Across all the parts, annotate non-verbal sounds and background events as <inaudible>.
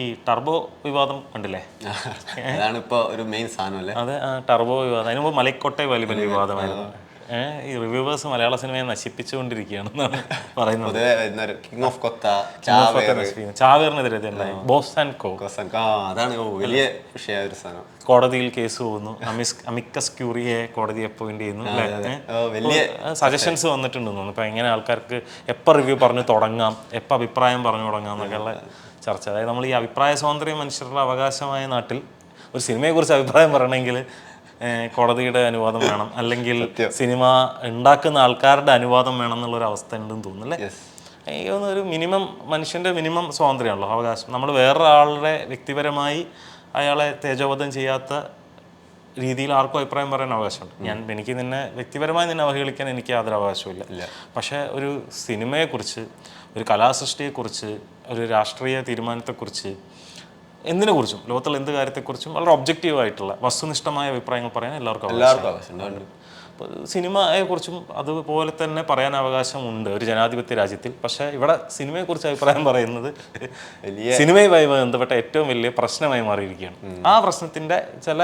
ഈ ടർബോ വിവാദം കണ്ടില്ലേ? <laughs> അതാണ് ഇപ്പോൾ ഒരു മെയിൻ സാധനം അല്ലേ അത് ടർബോ വിവാദം. അതിന് മുമ്പ് മലക്കോട്ടെ വലിയ വിവാദമായിരുന്നു. ഏഹ് ഈ റിവ്യൂവേഴ്സ് മലയാള സിനിമയെ നശിപ്പിച്ചുകൊണ്ടിരിക്കുകയാണെന്നാണ് പറയുന്നത്. കിങ് ഓഫ് കൊത്ത ചാവേറിനെതിരെ ബോസ് ആൻഡ് കോ അതാണ് വലിയ ഒരു സാധനം. കോടതിയിൽ കേസ് പോകുന്നു. അമിക്കസ് ക്യൂറിയെ കോടതി അപ്പോയിന്റ് ചെയ്യുന്നു വലിയ സജഷൻസ് വന്നിട്ടുണ്ടെന്ന് തോന്നുന്നു. ഇപ്പൊ എങ്ങനെ ആൾക്കാർക്ക് എപ്പോൾ റിവ്യൂ പറഞ്ഞു തുടങ്ങാം? എപ്പോൾ അഭിപ്രായം പറഞ്ഞു തുടങ്ങാം എന്നൊക്കെയുള്ള ചർച്ച. അതായത് നമ്മൾ ഈ അഭിപ്രായ സ്വാതന്ത്ര്യം മനുഷ്യരുടെ അവകാശമായ നാട്ടിൽ ഒരു സിനിമയെക്കുറിച്ച് അഭിപ്രായം പറയണമെങ്കിൽ കോടതിയുടെ അനുവാദം വേണം. അല്ലെങ്കിൽ സിനിമ ഉണ്ടാക്കുന്ന ആൾക്കാരുടെ അനുവാദം വേണം എന്നുള്ളൊരു അവസ്ഥ ഉണ്ടെന്ന് തോന്നുന്നു അല്ലേ? എനിക്ക് തോന്നുന്നു ഒരു മിനിമം മനുഷ്യന്റെ മിനിമം സ്വാതന്ത്ര്യമാണല്ലോ അവകാശം. നമ്മൾ വേറൊരാളുടെ വ്യക്തിപരമായി അയാളെ തേജോവധം ചെയ്യാത്ത രീതിയിൽ ആർക്കും അഭിപ്രായം പറയാൻ അവകാശമുണ്ട്. ഞാൻ എനിക്ക് നിന്നെ വ്യക്തിപരമായി നിന്നെ അവഹേളിക്കാൻ എനിക്ക് യാതൊരു അവകാശമില്ല പക്ഷേ ഒരു സിനിമയെക്കുറിച്ച് ഒരു കലാസൃഷ്ടിയെക്കുറിച്ച് ഒരു രാഷ്ട്രീയ തീരുമാനത്തെക്കുറിച്ച് എന്തിനെക്കുറിച്ചും ലോകത്തുള്ള എന്ത് കാര്യത്തെക്കുറിച്ചും വളരെ ഒബ്ജക്റ്റീവ് ആയിട്ടുള്ള വസ്തുനിഷ്ഠമായ അഭിപ്രായങ്ങൾ പറയാൻ എല്ലാവർക്കും എല്ലാവർക്കും സിനിമയെക്കുറിച്ചും അതുപോലെ തന്നെ പറയാൻ അവകാശമുണ്ട് ഒരു ജനാധിപത്യ രാജ്യത്തിൽ. പക്ഷേ ഇവിടെ സിനിമയെക്കുറിച്ച് അഭിപ്രായം പറയുന്നത് വലിയ സിനിമയുമായി ബന്ധപ്പെട്ട ഏറ്റവും വലിയ പ്രശ്നമായി മാറിയിരിക്കുകയാണ്. ആ പ്രശ്നത്തിന്റെ ചില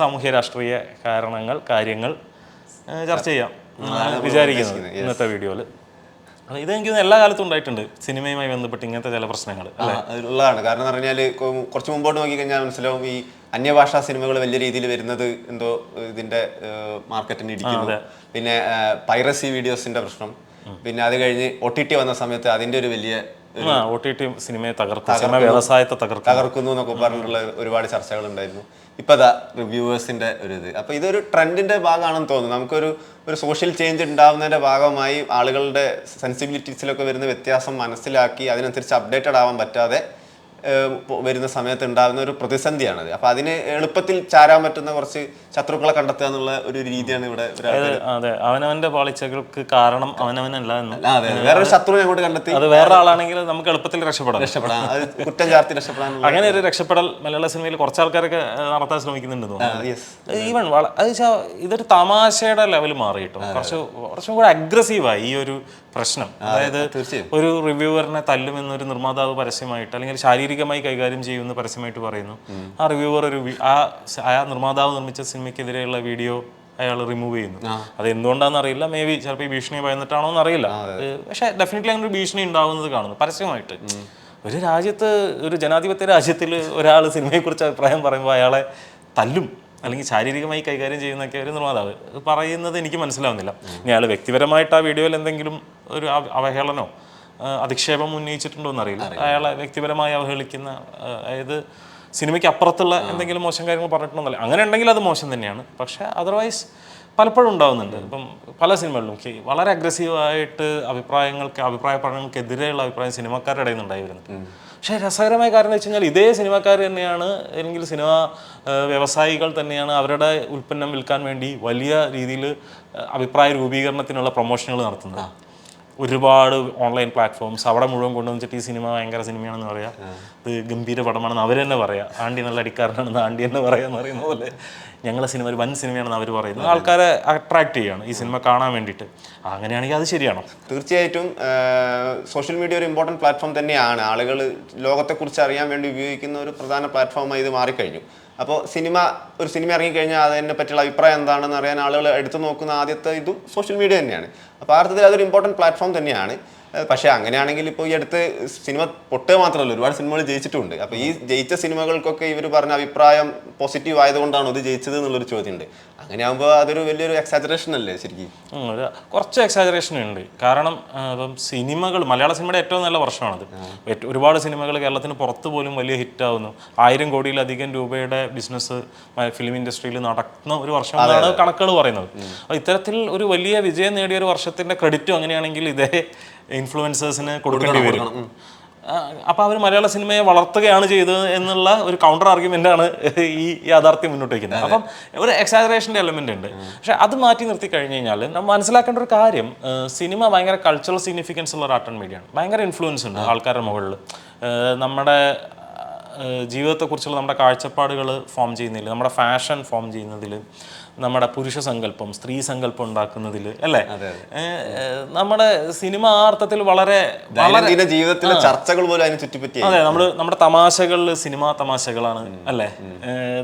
സാമൂഹ്യ രാഷ്ട്രീയ കാരണങ്ങൾ കാര്യങ്ങൾ ചർച്ച ചെയ്യാം. വിചാരിക്കുന്നത് ഇന്നത്തെ വീഡിയോയിൽ. ഇത് എനിക്ക് എല്ലാ കാലത്തും ഉണ്ടായിട്ടുണ്ട്. സിനിമയുമായി ബന്ധപ്പെട്ട് ഇങ്ങനത്തെ ചില പ്രശ്നങ്ങൾ ഉള്ളതാണ്. കാരണം എന്ന് പറഞ്ഞാൽ കുറച്ച് മുമ്പോട്ട് നോക്കിക്കഴിഞ്ഞാൽ മനസ്സിലാവും ഈ അന്യഭാഷാ സിനിമകൾ വലിയ രീതിയിൽ വരുന്നത് എന്തോ ഇതിന്റെ മാർക്കറ്റിന് ഇടിക്കുന്നത് പിന്നെ പൈറസി വീഡിയോസിന്റെ പ്രശ്നം. പിന്നെ അത് കഴിഞ്ഞ് ഒ ടി ടി വന്ന സമയത്ത് അതിന്റെ ഒരു വലിയ ഒ ടി ടി സിനിമയെ തകർക്കും. വ്യവസായത്തെ തകർക്കും തകർക്കുന്നു എന്നൊക്കെ പറഞ്ഞിട്ടുള്ള ഒരുപാട് ചർച്ചകൾ ഉണ്ടായിരുന്നു. ഇപ്പൊ അതാ റിവ്യൂവേഴ്സിന്റെ ഒരു ഇത്. അപ്പൊ ഇതൊരു ട്രെൻഡിന്റെ ഭാഗമാണെന്ന് തോന്നുന്നു. നമുക്കൊരു ഒരു സോഷ്യൽ ചേഞ്ച് ഉണ്ടാവുന്നതിന്റെ ഭാഗമായി ആളുകളുടെ സെൻസിബിലിറ്റീസിലൊക്കെ വരുന്ന വ്യത്യാസം മനസ്സിലാക്കി അതിനനുസരിച്ച് അപ്ഡേറ്റഡ് ആവാൻ പറ്റാതെ വരുന്ന സമയത്ത് ഉണ്ടാകുന്ന ഒരു പ്രതിസന്ധിയാണത്. അപ്പൊ അതിന് എളുപ്പത്തിൽ ചാരാൻ പറ്റുന്ന കുറച്ച് ശത്രുക്കളെ കണ്ടെത്തുക എന്നുള്ള ഒരു രീതിയാണ് ഇവിടെ അതെ അവനവന്റെ പാളിച്ചകൾക്ക് കാരണം അവനവനല്ല വേറൊരു ശത്രു അങ്ങോട്ട് കണ്ടെത്തി അത് വേറെ ആളാണെങ്കിൽ നമുക്ക് എളുപ്പത്തിൽ രക്ഷപ്പെടാം. രക്ഷപ്പെടാം. കുറ്റം ചാർത്തി രക്ഷപ്പെടാൻ <laughs> അങ്ങനെ ഒരു രക്ഷപ്പെടൽ മലയാള സിനിമയിൽ കുറച്ച് ആൾക്കാരൊക്കെ നടത്താൻ ശ്രമിക്കുന്നുണ്ട് തോന്നുന്നു. ഈവൻ അത് ഇതൊരു തമാശയുടെ ലെവൽ മാറി കേട്ടോ കുറച്ച് കുറച്ചും കൂടെ അഗ്രസീവായി ഈ ഒരു പ്രശ്നം. അതായത് ഒരു റിവ്യൂവറിനെ തല്ലുമെന്നൊരു നിർമ്മാതാവ് പരസ്യമായിട്ട് അല്ലെങ്കിൽ ശാരീരികമായി കൈകാര്യം ചെയ്യുമെന്ന് പരസ്യമായിട്ട് പറയുന്നു. ആ റിവ്യൂവർ ഒരു ആ ആ നിർമ്മാതാവ് നിർമ്മിച്ച സിനിമയ്ക്കെതിരെയുള്ള വീഡിയോ അയാൾ റിമൂവ് ചെയ്യുന്നു. അത് എന്തുകൊണ്ടാണെന്ന് അറിയില്ല. മേ ബി ചിലപ്പോൾ ഈ ഭീഷണി ഭയന്നിട്ടാണോ എന്ന് അറിയില്ല. പക്ഷേ ഡെഫിനറ്റ്ലി അങ്ങനെ ഒരു ഭീഷണി ഉണ്ടാവുന്നത് കാണുന്നു പരസ്യമായിട്ട്. ഒരു രാജ്യത്ത് ഒരു ജനാധിപത്യ രാജ്യത്തിൽ ഒരാൾ സിനിമയെക്കുറിച്ച് അഭിപ്രായം പറയുമ്പോൾ അയാളെ തല്ലും. അല്ലെങ്കിൽ ശാരീരികമായി കൈകാര്യം ചെയ്യുന്നൊക്കെ ഒരു നിർമ്മാതാവ്. പറയുന്നത് എനിക്ക് മനസ്സിലാവുന്നില്ല. ഇനി അയാൾ വ്യക്തിപരമായിട്ട് ആ വീഡിയോയിൽ എന്തെങ്കിലും ഒരു അവഹേളനോ അധിക്ഷേപം ഉന്നയിച്ചിട്ടുണ്ടോ എന്നറിയില്ല. അയാളെ വ്യക്തിപരമായി അവഹേളിക്കുന്ന അതായത് സിനിമയ്ക്ക് അപ്പുറത്തുള്ള എന്തെങ്കിലും മോശം കാര്യങ്ങൾ പറഞ്ഞിട്ടുണ്ടോ അങ്ങനെ ഉണ്ടെങ്കിൽ അത് മോശം തന്നെയാണ്. പക്ഷേ അതർവൈസ് പലപ്പോഴും ഉണ്ടാവുന്നുണ്ട്. ഇപ്പം പല സിനിമകളിലും വളരെ അഗ്രസീവായിട്ട് അഭിപ്രായങ്ങൾക്ക് അഭിപ്രായ പഠനങ്ങൾക്കെതിരെയുള്ള അഭിപ്രായം സിനിമക്കാരുടെ ഇടയിൽ നിന്ന് ഉണ്ടായി വരുന്നുണ്ട് പക്ഷേ രസകരമായ കാര്യം എന്ന് വെച്ച് കഴിഞ്ഞാൽ ഇതേ സിനിമക്കാർ തന്നെയാണ് അല്ലെങ്കിൽ സിനിമ വ്യവസായികൾ തന്നെയാണ് അവരുടെ ഉൽപ്പന്നം വിൽക്കാൻ വേണ്ടി വലിയ രീതിയിൽ അഭിപ്രായ രൂപീകരണത്തിനുള്ള പ്രൊമോഷനുകൾ നടത്തുന്നത്. ഒരുപാട് ഓൺലൈൻ പ്ലാറ്റ്ഫോംസ് അവിടെ മുഴുവൻ കൊണ്ടുവന്നിട്ട് ഈ സിനിമ ഭയങ്കര സിനിമയാണെന്ന് പറയാം. ഇത് ഗംഭീര പടമാണെന്ന് അവർ തന്നെ പറയാം. ആണ്ടി നല്ല അടിക്കാരനാണെന്ന് ആണ്ടി തന്നെ പറയാന്ന് പറയുന്ന പോലെ. ഞങ്ങളെ സിനിമ ഒരു വൻ സിനിമയാണെന്ന് അവർ പറയുന്നത്. ആൾക്കാരെ അട്രാക്ട് ചെയ്യാണ് ഈ സിനിമ കാണാൻ വേണ്ടിയിട്ട്. അങ്ങനെയാണെങ്കിൽ അത് ശരിയാണോ? തീർച്ചയായിട്ടും സോഷ്യൽ മീഡിയ ഒരു ഇമ്പോർട്ടന്റ് പ്ലാറ്റ്ഫോം തന്നെയാണ്. ആളുകൾ ലോകത്തെക്കുറിച്ച് അറിയാൻ വേണ്ടി ഉപയോഗിക്കുന്ന ഒരു പ്രധാന പ്ലാറ്റ്ഫോമായി ഇത് മാറിക്കഴിഞ്ഞു. അപ്പോൾ സിനിമ ഒരു സിനിമ ഇറങ്ങിക്കഴിഞ്ഞാൽ അതിനെ പറ്റിയുള്ള അഭിപ്രായം എന്താണെന്ന് അറിയാൻ ആളുകൾ എടുത്തു നോക്കുന്ന ആദ്യത്തെ ഇതും സോഷ്യൽ മീഡിയ തന്നെയാണ്. അപ്പോൾ ആ അർത്ഥത്തിൽ അതൊരു ഇമ്പോർട്ടന്റ് പ്ലാറ്റ്ഫോം തന്നെയാണ്. പക്ഷേ അങ്ങനെയാണെങ്കിൽ ഇപ്പോൾ ഈ അടുത്ത് സിനിമ പൊട്ടുക മാത്രമല്ല ഒരുപാട് സിനിമകൾ ജയിച്ചിട്ടുണ്ട്. അപ്പോൾ ഈ ജയിച്ച സിനിമകൾക്കൊക്കെ ഇവർ പറഞ്ഞ അഭിപ്രായം പോസിറ്റീവ് ആയതുകൊണ്ടാണോ ഇത് ജയിച്ചത് എന്നുള്ളൊരു ചോദ്യമുണ്ട്. അങ്ങനെയാകുമ്പോൾ അതൊരു വലിയൊരു എക്സാജറേഷൻ അല്ലേ ശരിക്കും? ഒരു കുറച്ച് എക്സാജറേഷൻ ഉണ്ട്. കാരണം ഇപ്പം സിനിമകൾ മലയാള സിനിമയുടെ ഏറ്റവും നല്ല വർഷമാണത്. ഒരുപാട് സിനിമകൾ കേരളത്തിന് പുറത്ത് പോലും വലിയ ഹിറ്റ് ആവുന്നു. ആയിരം കോടിയിലധികം രൂപയുടെ ബിസിനസ് ഫിലിം ഇൻഡസ്ട്രിയിൽ നടക്കുന്ന ഒരു വർഷമാണ് കണക്കുകൾ പറയുന്നത്. അപ്പോൾ ഇത്തരത്തിൽ ഒരു വലിയ വിജയം നേടിയ ഒരു വർഷത്തിന്റെ ക്രെഡിറ്റും അങ്ങനെയാണെങ്കിൽ ഇതേ ഇൻഫ്ലുവൻസേഴ്സിന് കൊടുക്കേണ്ടി വരും. അപ്പോൾ അവർ മലയാള സിനിമയെ വളർത്തുകയാണ് ചെയ്തത് എന്നുള്ള ഒരു കൗണ്ടർ ആർഗ്യുമെന്റ് ആണ് ഈ യാഥാർത്ഥ്യം മുന്നോട്ട് വയ്ക്കുന്നത്. അപ്പം ഒരു എക്സാജറേഷന്റെ എലമെന്റ് ഉണ്ട്. പക്ഷേ അത് മാറ്റി നിർത്തി കഴിഞ്ഞ് കഴിഞ്ഞാൽ നമ്മൾ മനസ്സിലാക്കേണ്ട ഒരു കാര്യം സിനിമ ഭയങ്കര കൾച്ചറൽ സിഗ്നിഫിക്കൻസ് ഉള്ള ഒരു ആർട്ട് ആൻഡ് മീഡിയ ആണ്. ഭയങ്കര ഇൻഫ്ലുവൻസ് ഉണ്ട് ആൾക്കാരുടെ മുകളിൽ. നമ്മുടെ ജീവിതത്തെക്കുറിച്ചുള്ള നമ്മുടെ കാഴ്ചപ്പാടുകൾ ഫോം ചെയ്യുന്നതിൽ നമ്മുടെ ഫാഷൻ ഫോം ചെയ്യുന്നതിൽ നമ്മുടെ പുരുഷ സങ്കല്പം സ്ത്രീ സങ്കല്പം ഉണ്ടാക്കുന്നതിൽ അല്ലേ? നമ്മുടെ സിനിമ ആ അർത്ഥത്തിൽ വളരെ ദൈനംദിന ജീവിതത്തിലെ ചർച്ചകൾ പോലും അതിനെ ചുറ്റിപ്പറ്റി അതെ നമ്മൾ നമ്മുടെ തമാശകളിൽ സിനിമാ തമാശകളാണ് അല്ലേ?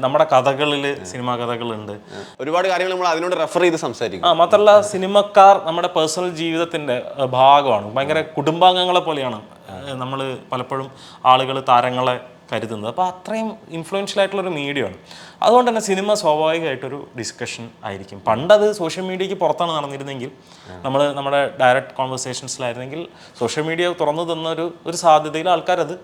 നമ്മുടെ കഥകളിൽ സിനിമാ കഥകളുണ്ട്. ഒരുപാട് കാര്യങ്ങൾ നമ്മൾ അതിനോട് റെഫർ ചെയ്ത് സംസാരിക്കും. ആ മാത്രമല്ല സിനിമക്കാർ നമ്മുടെ പേഴ്സണൽ ജീവിതത്തിന്റെ ഭാഗമാണ്. ഭയങ്കര കുടുംബാംഗങ്ങളെ പോലെയാണ് നമ്മൾ പലപ്പോഴും ആളുകൾ താരങ്ങളെ കരുതുന്നത്. അപ്പോൾ അത്രയും ഇൻഫ്ലുവൻഷ്യൽ ആയിട്ടുള്ളൊരു മീഡിയമാണ് അതുകൊണ്ട് തന്നെ സിനിമ സ്വാഭാവികമായിട്ടൊരു ഡിസ്കഷൻ ആയിരിക്കും. പണ്ടത് സോഷ്യൽ മീഡിയയ്ക്ക് പുറത്താണ് നടന്നിരുന്നെങ്കിൽ നമ്മൾ നമ്മുടെ ഡയറക്റ്റ് കോൺവെർസേഷൻസിലായിരുന്നെങ്കിൽ സോഷ്യൽ മീഡിയ തുറന്നു തന്ന ഒരു ഒരു സാധ്യതയിൽ ആൾക്കാരത്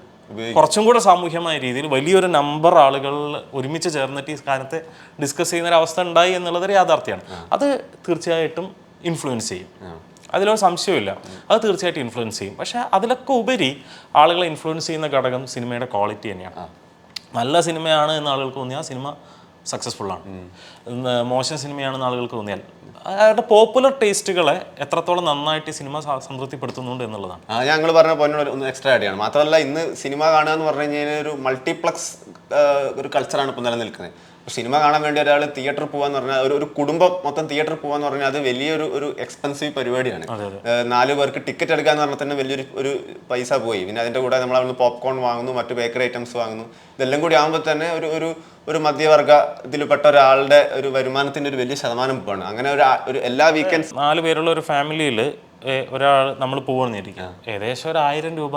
കുറച്ചും കൂടെ സാമൂഹ്യമായ രീതിയിൽ വലിയൊരു നമ്പർ ആളുകൾ ഒരുമിച്ച് ചേർന്നിട്ട് ഈ കാര്യത്തെ ഡിസ്കസ് ചെയ്യുന്ന ഒരു അവസ്ഥ ഉണ്ടായി എന്നുള്ളത് ഒരു യാഥാർത്ഥ്യമാണ് അത് തീർച്ചയായിട്ടും ഇൻഫ്ലുവൻസ് ചെയ്യും. അതിലൊരു സംശയമില്ല അത് തീർച്ചയായിട്ടും ഇൻഫ്ലുവൻസ് ചെയ്യും. പക്ഷേ അതിലൊക്കെ ഉപരി ആളുകളെ ഇൻഫ്ലുവൻസ് ചെയ്യുന്ന ഘടകം സിനിമയുടെ ക്വാളിറ്റി തന്നെയാണ്. നല്ല സിനിമയാണ് എന്ന് ആളുകൾക്ക് തോന്നിയാൽ ആ സിനിമ സക്സസ്ഫുള്ളാണ് ആണ്. മോശം സിനിമയാണെന്ന് ആളുകൾക്ക് തോന്നിയാൽ അവരുടെ പോപ്പുലർ ടേസ്റ്റുകളെ എത്രത്തോളം നന്നായിട്ട് ഈ സിനിമ സംതൃപ്തിപ്പെടുത്തുന്നുണ്ട് എന്നുള്ളതാണ്. ഞങ്ങൾ പറഞ്ഞ പോയിന്റ് ഒന്ന് എക്സ്ട്രാ ആഡ് ചെയ്യണം. മാത്രമല്ല ഇന്ന് സിനിമ കാണുക എന്ന് പറഞ്ഞു കഴിഞ്ഞാൽ ഒരു മൾട്ടിപ്ലക്സ് ഒരു കൾച്ചറാണ് ഇപ്പോൾ നിലനിൽക്കുന്നത്. സിനിമ കാണാൻ വേണ്ടി ഒരാൾ തിയേറ്ററിൽ പോകാന്ന് പറഞ്ഞാൽ ഒരു ഒരു കുടുംബം മൊത്തം തിയേറ്ററിൽ പോകാന്ന് പറഞ്ഞാൽ അത് വലിയൊരു ഒരു എക്സ്പെൻസീവ് പരിപാടിയാണ്. നാല് പേർക്ക് ടിക്കറ്റ് എടുക്കാന്ന് പറഞ്ഞാൽ തന്നെ വലിയൊരു ഒരു പൈസ പോയി. പിന്നെ അതിന്റെ കൂടെ നമ്മൾ അവിടുന്ന് പോപ്കോൺ വാങ്ങുന്നു മറ്റു ബേക്കറി ഐറ്റംസ് വാങ്ങുന്നു. ഇതെല്ലാം കൂടി ആകുമ്പോൾ തന്നെ ഒരു ഒരു ഒരു മധ്യവർഗ ഇതിൽപ്പെട്ട ഒരാളുടെ ഒരു വരുമാനത്തിന്റെ ഒരു വലിയ ശതമാനം പോവാണ്. അങ്ങനെ ഒരു ഒരു എല്ലാ വീക്കെൻഡ്സ് നാല് പേരുള്ള ഒരു ഫാമിലിയിൽ ഒരാൾ നമ്മൾ പോകണമെന്നിരിക്കുക ഏകദേശം ഒരു ആയിരം രൂപ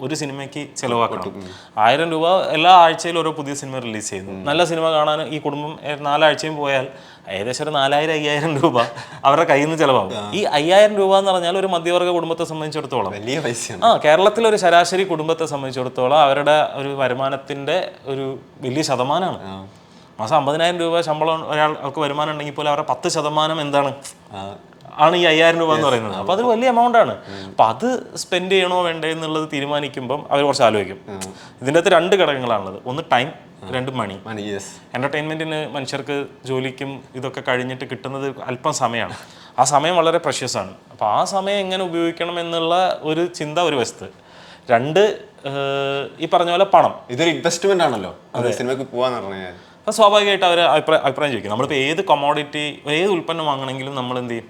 ഒരു സിനിമയ്ക്ക് ചിലവാക്കണം. ആയിരം രൂപ എല്ലാ ആഴ്ചയിലും ഓരോ പുതിയ സിനിമ റിലീസ് ചെയ്യുന്നു. നല്ല സിനിമ കാണാൻ ഈ കുടുംബം നാലാഴ്ചയും പോയാൽ ഏകദേശം ഒരു നാലായിരം അയ്യായിരം രൂപ അവരുടെ കയ്യിൽ നിന്ന് ചിലവാകും. ഈ അയ്യായിരം രൂപ എന്ന് പറഞ്ഞാൽ ഒരു മധ്യവർഗ കുടുംബത്തെ സംബന്ധിച്ചിടത്തോളം വലിയ പൈസ ആ കേരളത്തിലെ ഒരു ശരാശരി കുടുംബത്തെ സംബന്ധിച്ചിടത്തോളം അവരുടെ ഒരു വരുമാനത്തിന്റെ ഒരു വലിയ ശതമാനമാണ്. മാസം അമ്പതിനായിരം രൂപ ശമ്പളം ഒരാൾക്ക് വരുമാനം ഉണ്ടെങ്കിൽ പോലും അവരുടെ പത്ത് ശതമാനം എന്താണ്? ആണ് ഈ അയ്യായിരം രൂപ എന്ന് പറയുന്നത്. അപ്പൊ അതൊരു വലിയ എമൗണ്ട് ആണ്. അപ്പൊ അത് സ്പെൻഡ് ചെയ്യണോ വേണ്ടേ എന്നുള്ളത് തീരുമാനിക്കുമ്പോൾ അവർ കുറച്ച് ആലോചിക്കും. ഇതിന്റെ അകത്ത് രണ്ട് ഘടകങ്ങളാണുള്ളത്. ഒന്ന് ടൈം രണ്ട് മണി മണി യെസ് എന്റർടൈൻമെന്റിന് മനുഷ്യർക്ക് ജോലിക്കും ഇതൊക്കെ കഴിഞ്ഞിട്ട് കിട്ടുന്നത് അല്പം സമയമാണ് ആ സമയം വളരെ പ്രഷ്യസ് ആണ്. അപ്പോൾ ആ സമയം എങ്ങനെ ഉപയോഗിക്കണം എന്നുള്ള ഒരു ചിന്ത ഒരു വശത്ത്. രണ്ട് ഈ പറഞ്ഞ പോലെ പണം. ഇതൊരു ഇൻവെസ്റ്റ്മെന്റ് ആണല്ലോ. സിനിമയ്ക്ക് പോവാന്ന് പറഞ്ഞു കഴിഞ്ഞാൽ അപ്പോൾ സ്വാഭാവികമായിട്ട് അവർ അഭിപ്രായം അഭിപ്രായം ചോദിക്കും. നമ്മളിപ്പോൾ ഏത് കൊമോഡിറ്റി ഏത് ഉൽപ്പന്നം വാങ്ങണമെങ്കിലും നമ്മൾ എന്ത് ചെയ്യും?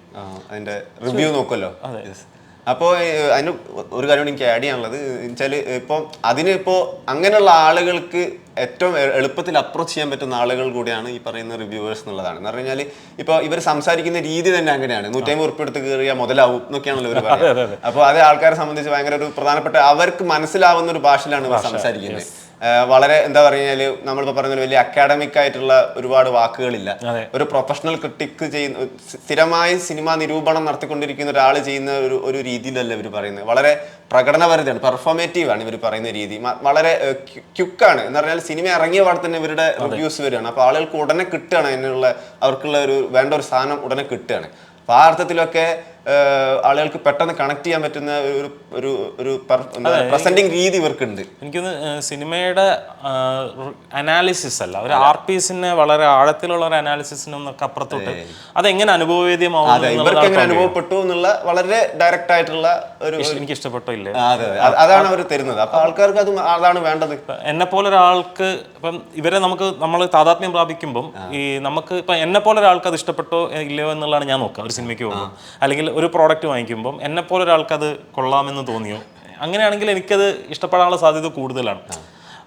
അതിന്റെ അതിന്റെ റിവ്യൂ നോക്കുമല്ലോ അതെ. അപ്പോൾ അതിന് ഒരു കാര്യം എനിക്ക് ആഡ് ചെയ്യാനുള്ളത്. വെച്ചാൽ ഇപ്പോൾ അതിനിപ്പോൾ അങ്ങനെയുള്ള ആളുകൾക്ക് ഏറ്റവും എളുപ്പത്തിൽ അപ്രോച്ച് ചെയ്യാൻ പറ്റുന്ന ആളുകൾ കൂടിയാണ് ഈ പറയുന്ന റിവ്യൂവേഴ്സ് എന്നുള്ളതാണ്. എന്ന് പറഞ്ഞു കഴിഞ്ഞാൽ ഇപ്പോൾ ഇവർ സംസാരിക്കുന്ന രീതി തന്നെ അങ്ങനെയാണ്. നൂറ്റമ്പത് ഉറുപ്പ് എടുത്ത് കയറിയാൽ മുതലാവും എന്നൊക്കെയാണല്ലോ ഇവർ പറയുന്നത് <laughs> അപ്പോൾ അതേ ആൾക്കാരെ സംബന്ധിച്ച് ഭയങ്കര ഒരു പ്രധാനപ്പെട്ട അവർക്ക് മനസ്സിലാവുന്ന ഒരു ഭാഷയിലാണ് ഇവർ സംസാരിക്കുന്നത്. വളരെ എന്താ പറഞ്ഞാൽ നമ്മളിപ്പോൾ പറഞ്ഞ വലിയ അക്കാഡമിക് ആയിട്ടുള്ള ഒരുപാട് വാക്കുകളില്ല. ഒരു പ്രൊഫഷണൽ ക്രിട്ടിക് ചെയ്യുന്ന സ്ഥിരമായി സിനിമ നിരൂപണം നടത്തിക്കൊണ്ടിരിക്കുന്ന ഒരാൾ ചെയ്യുന്ന ഒരു ഒരു രീതിയിലല്ല ഇവർ പറയുന്നത്. വളരെ പ്രകടനപരതയാണ് പെർഫോമേറ്റീവ് ആണ് ഇവർ പറയുന്ന രീതി. വളരെ ക്യുക്കാണ്. എന്ന് പറഞ്ഞാൽ സിനിമ ഇറങ്ങിയ പാടെ തന്നെ ഇവരുടെ റിവ്യൂസ് വരികയാണ്. അപ്പോൾ ആളുകൾക്ക് ഉടനെ കിട്ടുകയാണ് അതിനുള്ള അവർക്കുള്ള ഒരു വേണ്ട ഒരു സാധനം ഉടനെ കിട്ടുകയാണ്. അപ്പോൾ ആ അർത്ഥത്തിലൊക്കെ ആളുകൾക്ക് പെട്ടെന്ന് കണക്ട് ചെയ്യാൻ പറ്റുന്ന ഒരു ഒരു ഒരു പ്രസന്റിങ് രീതി ഇവർക്കുണ്ട്. എനിക്കൊന്ന് സിനിമയുടെ അനാലിസിസ് അല്ല ഒരു ആർ പി എസിനെ വളരെ ആഴത്തിലുള്ള ഒരു അനാലിസിസിനൊന്നൊക്കെ അപ്പുറത്തോട്ട് അതെങ്ങനെ അനുഭവവേദ്യമാവും ഇവർക്ക് എങ്ങനെ അനുഭവപ്പെട്ടു എന്നുള്ള വളരെ ഡയറക്റ്റ് ആയിട്ടുള്ള ഒരു എനിക്ക് ഇഷ്ടപ്പെട്ടോ ഇല്ലേ? അതെ അതെ. അതാണ് അവർ തരുന്നത്. അപ്പൊ ആൾക്കാർക്ക് അത് അതാണ് വേണ്ടത്. എന്നെ പോലെ ഒരാൾക്ക് ഇപ്പം ഇവരെ നമുക്ക് നമ്മൾ താതാത്മ്യം പ്രാപിക്കുമ്പം ഈ നമുക്ക് ഇപ്പം എന്നെ പോലെ ഒരാൾക്ക് അത് ഇഷ്ടപ്പെട്ടോ ഇല്ലയോ എന്നുള്ളതാണ് ഞാൻ നോക്കുക ഒരു സിനിമയ്ക്ക് പോകുമ്പോൾ അല്ലെങ്കിൽ ഒരു പ്രോഡക്റ്റ് വാങ്ങിക്കുമ്പം എന്നെപ്പോലെ ഒരാൾക്കത് കൊള്ളാമെന്ന് തോന്നിയോ? അങ്ങനെയാണെങ്കിൽ എനിക്കത് ഇഷ്ടപ്പെടാനുള്ള സാധ്യത കൂടുതലാണ്.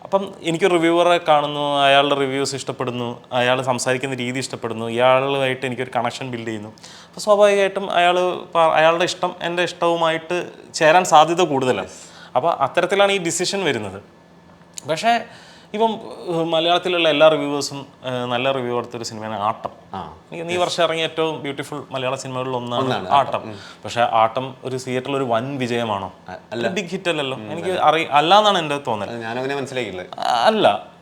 അപ്പം എനിക്ക് റിവ്യൂവറെ കാണുന്നു അയാളുടെ റിവ്യൂസ് ഇഷ്ടപ്പെടുന്നു അയാൾ സംസാരിക്കുന്ന രീതി ഇഷ്ടപ്പെടുന്നു ഇയാളുമായിട്ട് എനിക്കൊരു കണക്ഷൻ ബിൽഡ് ചെയ്യുന്നു. അപ്പോൾ സ്വാഭാവികമായിട്ടും അയാൾ അയാളുടെ ഇഷ്ടം എന്റെ ഇഷ്ടവുമായിട്ട് ചേരാൻ സാധ്യത കൂടുതലാണ്. അപ്പോൾ അത്തരത്തിലാണ് ഈ ഡിസിഷൻ വരുന്നത്. പക്ഷേ ഇപ്പം മലയാളത്തിലുള്ള എല്ലാ റിവ്യൂവേഴ്സും നല്ല റിവ്യൂ കൊടുത്തൊരു സിനിമയാണ് ആട്ടം. ഈ വർഷം ഇറങ്ങിയ ഏറ്റവും ബ്യൂട്ടിഫുൾ മലയാള സിനിമകളിൽ ഒന്നാണ് ആട്ടം. പക്ഷെ ആട്ടം ഒരു തിയേറ്ററിൽ ഒരു വൻ വിജയമാണോ? ബിഗ് ഹിറ്റ് അല്ലല്ലോ. എനിക്ക് അറി അല്ലാന്നാണ് എന്റെ തോന്നൽ. അല്ല.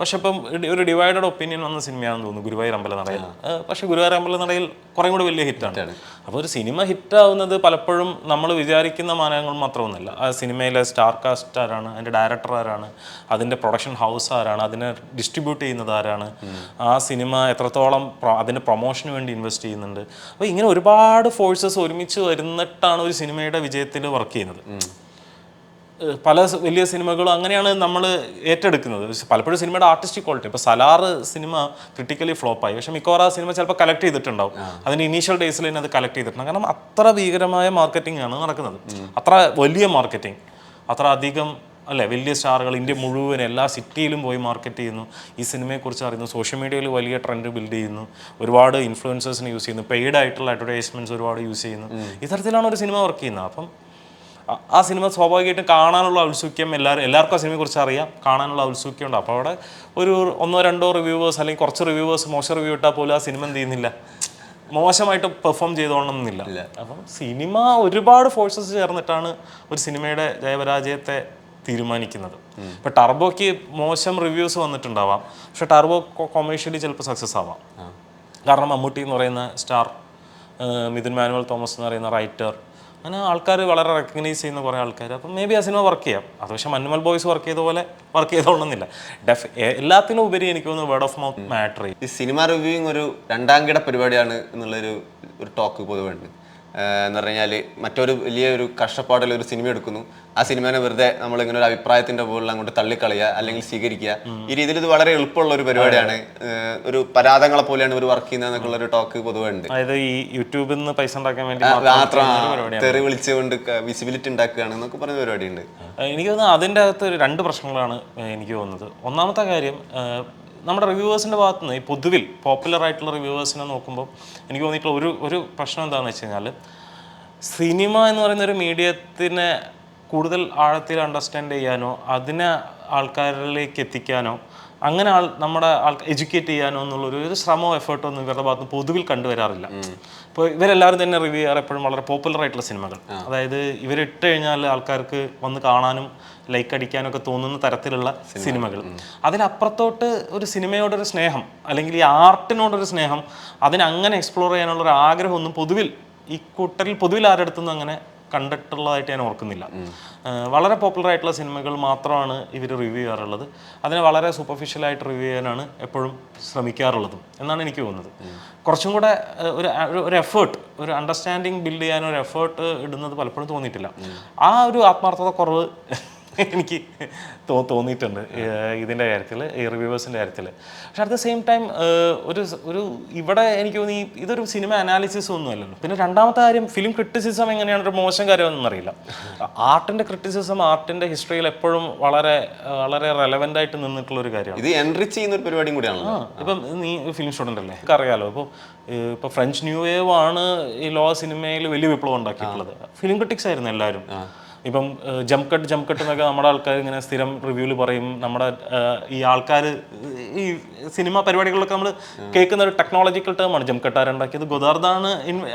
പക്ഷെ ഇപ്പം ഒരു- ഡിവൈഡഡ് ഒപ്പീനിയൻ വന്ന സിനിമയാണെന്ന് തോന്നുന്നു ഗുരുവായൂർ അമ്പല നടയിൽ. പക്ഷെ ഗുരുവായൂർ അമ്പല നടയിൽ കുറേ കൂടി വലിയ ഹിറ്റാണ്. അപ്പോൾ ഒരു സിനിമ ഹിറ്റാവുന്നത് പലപ്പോഴും നമ്മൾ വിചാരിക്കുന്ന മാനങ്ങൾ മാത്രമൊന്നുമല്ല ആ സിനിമയിലെ സ്റ്റാർ കാസ്റ്റ് ആരാണ് അതിന്റെ ഡയറക്ടർ ആരാണ് അതിന്റെ പ്രൊഡക്ഷൻ ഹൗസ് ആരാണ് അതിനെ ഡിസ്ട്രിബ്യൂട്ട് ചെയ്യുന്നത് ആരാണ്. ആ സിനിമ എത്രത്തോളം അതിന്റെ പ്രൊമോഷന് വേണ്ടി ഇൻവെസ്റ്റ് ചെയ്യുന്നുണ്ട്. അപ്പോൾ ഇങ്ങനെ ഒരുപാട് ഫോഴ്സസ് ഒരുമിച്ച് വരുന്നിട്ടാണ് ഒരു സിനിമയുടെ വിജയത്തിൽ വർക്ക് ചെയ്യുന്നത്. പല വലിയ സിനിമകളും അങ്ങനെയാണ് നമ്മൾ ഏറ്റെടുക്കുന്നത്. പക്ഷെ പലപ്പോഴും സിനിമയുടെ ആർട്ടിസ്റ്റിക് ക്വാളിറ്റി ഇപ്പോൾ സലാർ സിനിമ ക്രിട്ടിക്കലി ഫ്ലോപ്പായി പക്ഷെ മിക്കവാറും ആ സിനിമ ചിലപ്പോൾ കളക്ട് ചെയ്തിട്ടുണ്ടാവും. അതിന് ഇനീഷ്യൽ ഡേയ്സിൽ തന്നെ അത് കളക്ട് ചെയ്തിട്ടുണ്ട്. കാരണം അത്ര ഭീകരമായ മാർക്കറ്റിംഗ് ആണ് നടക്കുന്നത്. അത്ര വലിയ മാർക്കറ്റിംഗ് അത്ര അധികം അല്ലേ വലിയ സ്റ്റാറുകൾ ഇന്ത്യ മുഴുവൻ എല്ലാ സിറ്റിയിലും പോയി മാർക്കറ്റ് ചെയ്യുന്നു. ഈ സിനിമയെക്കുറിച്ച് അറിയുന്നു. സോഷ്യൽ മീഡിയയിൽ വലിയ ട്രെൻഡ് ബിൽഡ് ചെയ്യുന്നു. ഒരുപാട് ഇൻഫ്ലുവൻസേഴ്സിനെ യൂസ് ചെയ്യുന്നു. പെയ്ഡ് ആയിട്ടുള്ള അഡ്വർടൈസ്മെന്റ്സ് ഒരുപാട് യൂസ് ചെയ്യുന്നു. ഇത്തരത്തിലാണ് ഒരു സിനിമ വർക്ക് ചെയ്യുന്നത്. അപ്പം ആ- സിനിമ സ്വാഭാവികമായിട്ടും കാണാനുള്ള ഔത്സുക്യം എല്ലാവരും എല്ലാവർക്കും ആ സിനിമയെ കുറിച്ച് അറിയാം. കാണാനുള്ള ഔത്സുഖ്യം ഉണ്ട്. അപ്പോൾ അവിടെ ഒരു ഒന്നോ രണ്ടോ റിവ്യൂവേഴ്സ് അല്ലെങ്കിൽ കുറച്ച് റിവ്യൂവേഴ്സ് മോശം റിവ്യൂ ഇട്ടാൽ പോലും ആ സിനിമ എന്ത് ചെയ്യുന്നില്ല. മോശമായിട്ട് പെർഫോം ചെയ്തോളണമെന്നില്ല അപ്പം സിനിമ ഒരുപാട് ഫോഴ്സസ് ചേർന്നിട്ടാണ് ഒരു സിനിമയുടെ ജയപരാജയത്തെ തീരുമാനിക്കുന്നത്. ഇപ്പം ടർബോയ്ക്ക് മോശം റിവ്യൂസ് വന്നിട്ടുണ്ടാവാം. പക്ഷെ ടർബോ കൊമേഴ്ഷ്യലി ചിലപ്പോൾ സക്സസ് ആവാം. കാരണം മമ്മൂട്ടി എന്ന് പറയുന്ന സ്റ്റാർ മിഥുൻ മാനുവൽ തോമസ് എന്ന് പറയുന്ന റൈറ്റർ അങ്ങനെ ആൾക്കാർ വളരെ റെക്കഗ്നൈസ് ചെയ്യുന്ന കുറേ ആൾക്കാർ അപ്പം മേ ബി ആ സിനിമ വർക്ക് ചെയ്യാം. അത് പക്ഷേ മഞ്ഞുമൽ ബോയ്സ് വർക്ക് ചെയ്ത പോലെ വർക്ക് ചെയ്തോളുന്നില്ല ഡെഫ് എല്ലാത്തിനും ഉപരി എനിക്ക് തോന്നുന്നു വേർഡ് ഓഫ് മൗത്ത് മാറ്റർ ചെയ്യും. ഈ സിനിമ റിവ്യൂയിങ് ഒരു രണ്ടാം കിട പരിപാടിയാണ് എന്നുള്ളൊരു ഒരു ടോക്ക് പൊതുവെ ഉണ്ട്. എന്ന് പറഞ്ഞു കഴിഞ്ഞാൽ മറ്റൊരു വലിയൊരു കഷ്ടപ്പാടുള്ള കഷ്ടപ്പാടിൽ ഒരു സിനിമ എടുക്കുന്നു. ആ സിനിമേനെ വെറുതെ നമ്മൾ ഇങ്ങനെ ഒരു അഭിപ്രായത്തിന്റെ പോലുള്ള അങ്ങോട്ട് തള്ളിക്കളയുക അല്ലെങ്കിൽ സ്വീകരിക്കുക. ഈ രീതിയിൽ ഇത് വളരെ എളുപ്പമുള്ള ഒരു പരിപാടിയാണ്. ഒരു പരാതങ്ങളെ പോലെയാണ് ഇവർ വർക്ക് ചെയ്യുന്നത് ഒരു ടോക്ക് പൊതുവെ ഉണ്ട്. അതായത് ഈ യൂട്യൂബിൽ നിന്ന് പൈസ ഉണ്ടാക്കാൻ വേണ്ടി മാത്രം ഒരു തെറി വിളിച്ചുകൊണ്ട് വിസിബിലിറ്റി ഉണ്ടാക്കുകയാണ് എന്നൊക്കെ പറഞ്ഞ പരിപാടിയുണ്ട്. ഉണ്ട് എനിക്ക് തോന്നുന്നു അതിന്റെ അകത്ത് രണ്ട് പ്രശ്നങ്ങളാണ് എനിക്ക് തോന്നുന്നത്. ഒന്നാമത്തെ കാര്യം നമ്മുടെ റിവ്യൂവേഴ്സിന്റെ ഭാഗത്ത് നിന്ന് ഈ പൊതുവിൽ പോപ്പുലർ ആയിട്ടുള്ള റിവ്യൂവേഴ്സിനെ നോക്കുമ്പോൾ എനിക്ക് തോന്നിയിട്ടുള്ള ഒരു ഒരു പ്രശ്നം എന്താണെന്ന് വെച്ച് കഴിഞ്ഞാൽ സിനിമ എന്ന് പറയുന്ന ഒരു മീഡിയത്തിനെ കൂടുതൽ ആഴത്തിൽ അണ്ടർസ്റ്റാൻഡ് ചെയ്യാനോ അതിനെ ആൾക്കാരിലേക്ക് എത്തിക്കാനോ അങ്ങനെ ആൾ നമ്മുടെ ആൾ എഡ്യൂക്കേറ്റ് ചെയ്യാനോ എന്നുള്ള ഒരു ശ്രമമോ എഫേർട്ടോ ഒന്നും ഇവരുടെ ഭാഗത്ത് പൊതുവിൽ കണ്ടുവരാറില്ല. ഇപ്പോൾ ഇവരെല്ലാവരും തന്നെ റിവ്യൂ ചെയ്യാറ് എപ്പോഴും വളരെ പോപ്പുലർ ആയിട്ടുള്ള സിനിമകൾ. അതായത് ഇവരിട്ട് കഴിഞ്ഞാൽ ആൾക്കാർക്ക് വന്ന് കാണാനും ലൈക്ക് അടിക്കാനും ഒക്കെ തോന്നുന്ന തരത്തിലുള്ള സിനിമകൾ. അതിലപ്പുറത്തോട്ട് ഒരു സിനിമയോടൊരു സ്നേഹം അല്ലെങ്കിൽ ഈ ആർട്ടിനോടൊരു സ്നേഹം അതിനങ്ങനെ എക്സ്പ്ലോർ ചെയ്യാനുള്ള ഒരു ആഗ്രഹമൊന്നും പൊതുവിൽ ഈ കൂട്ടരിൽ പൊതുവിൽ ആരുടെ അടുത്തുനിന്നും അങ്ങനെ കണ്ടിട്ടുള്ളതായിട്ട് ഞാൻ ഓർക്കുന്നില്ല. വളരെ പോപ്പുലർ ആയിട്ടുള്ള സിനിമകൾ മാത്രമാണ് ഇവർ റിവ്യൂ ചെയ്യാറുള്ളത്. അതിനെ വളരെ സൂപ്പർഫിഷ്യലായിട്ട് റിവ്യൂ ചെയ്യാനാണ് എപ്പോഴും ശ്രമിക്കാറുള്ളതും എന്നാണ് എനിക്ക് തോന്നുന്നത്. കുറച്ചും കൂടെ ഒരു ഒരു- എഫേർട്ട് ഒരു അണ്ടർസ്റ്റാൻഡിങ് ബിൽഡ് ചെയ്യാൻ ഒരു എഫേർട്ട് ഇടുന്നത് പലപ്പോഴും തോന്നിയിട്ടില്ല. ആ ഒരു ആത്മാർത്ഥത കുറവ് എനിക്ക് തോ തോന്നിയിട്ടുണ്ട് ഇതിന്റെ കാര്യത്തിൽ ഈ റിവ്യൂവേഴ്സിന്റെ കാര്യത്തിൽ. പക്ഷെ അറ്റ് ദ സെയിം ടൈം ഒരു ഒരു ഇവിടെ എനിക്ക് തോന്നി ഇതൊരു സിനിമ അനാലിസിസ് ഒന്നും അല്ലല്ലോ. പിന്നെ രണ്ടാമത്തെ കാര്യം ഫിലിം ക്രിറ്റിസിസം എങ്ങനെയാണ്? ഒരു മോശം കാര്യമൊന്നും അറിയില്ല. ആർട്ടിന്റെ ക്രിറ്റിസിസം ആർട്ടിന്റെ ഹിസ്റ്ററിയിൽ എപ്പോഴും വളരെ വളരെ റെലവെന്റ് ആയിട്ട് നിന്നിട്ടുള്ള ഒരു കാര്യമാണ്. ഇത് എൻട്രി ചെയ്യുന്ന ഒരു പരിപാടിയും കൂടിയാണ് ഇപ്പം നീ ഫിലിം സ്റ്റുഡന്റ് അല്ലേ? അറിയാമല്ലോ അറിയാലോ ഇപ്പോൾ ഇപ്പോൾ ഫ്രഞ്ച് ന്യൂ വേവ് ആണ് ഈ ലോ സിനിമയിൽ വലിയ വിപ്ലവം ഉണ്ടാക്കിയിട്ടുള്ളത്. ഫിലിം ക്രിറ്റിക്സ് ആയിരുന്നു എല്ലാവരും. ഇപ്പം ജംപ് കട്ട് ജംപ് കട്ട് എന്നൊക്കെ നമ്മുടെ ആൾക്കാർ ഇങ്ങനെ സ്ഥിരം റിവ്യൂവിൽ പറയും. നമ്മുടെ ഈ ആൾക്കാർ ഈ സിനിമ പരിപാടികളിലൊക്കെ നമ്മൾ കേൾക്കുന്ന ഒരു ടെക്നോളജിക്കൽ ടേമാണ് ജംപ് കട്ട് ആരുണ്ടാക്കിയത് ഗോദാർദാണ്